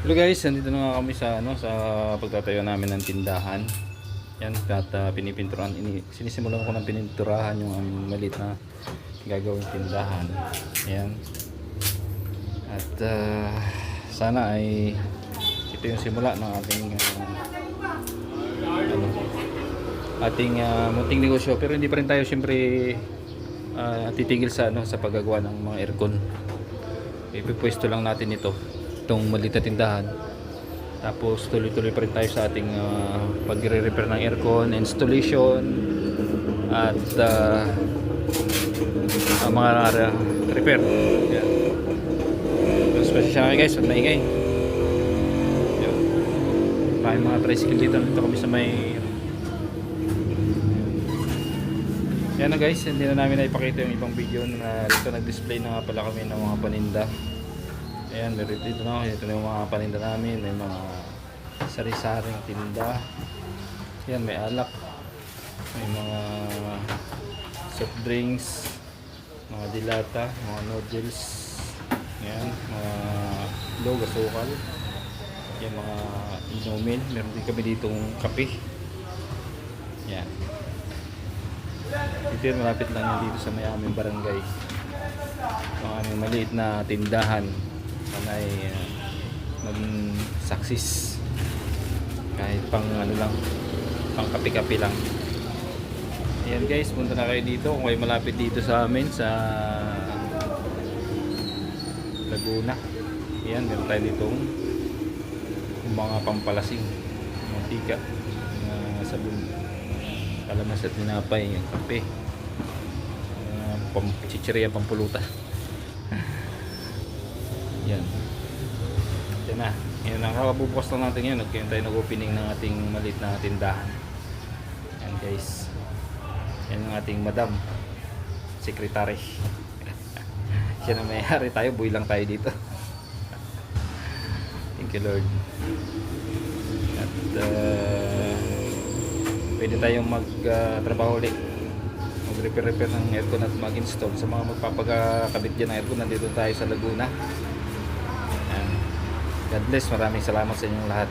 Hello guys, nandito na kami sa ano sa pagtatayo namin ng tindahan. Yan, at uh, pinipinturan, ini, sinisimulan ko ng pininturahan yung aming maliit na gagawing tindahan. Yan. At ah, sana ay ito yung simula ng ating ah, ano, ating uh, munting negosyo pero hindi pa rin tayo siyempre ah, titigil sa ano sa paggagawa ng mga aircon. Ipipwesto lang natin ito itong maliit na tindahan. Tapos tuloy-tuloy pa rin tayo sa ating ah, pagre-repair ng aircon, installation at ah, ang mga ah, repair. Yan. Pasensya na kayo guys, huwag maingay. Yun. Maraming mga tricycle dito. Dito kami sa may yan na guys, hindi na namin naipakita yung ibang video na dito nag-display na nga pala kami ng mga paninda. Ayan, meron dito na ito na yung mga paninda namin, may mga sari-saring tinda. Yan, may alak. May mga soft drinks, mga dilata, mga noodles. Yan, mga log, asukal. Yan, mga inumin. Meron din kami ditong kape. Yan. Dito yun, malapit lang dito sa may aming barangay. Mga maliit na tindahan. Sana ay uh, maging success. Kahit pang ano lang, pang kape-kape lang. Ayan guys, punta na kayo dito. Kung kayo malapit dito sa amin sa Laguna. Ayan, meron tayo ditong mga pampalasing. Mantika. na sabon kalamas at tinapay, yung kape, uh, pam chichirya, pampuluta. yan. Yan na. Yan ang kakabubukas lang natin yan. Nagkaroon tayo nag-opening ng ating maliit na tindahan. Yan guys. Yan ang ating madam. Secretary. Siya na may-ari tayo. Buhay lang tayo dito. Thank you Lord. At uh, pwede tayong magtrabaho ulit mag-repair-repair ng aircon at mag-install sa mga magpapakabit dyan ng aircon nandito tayo sa Laguna. God bless. Maraming salamat sa inyong lahat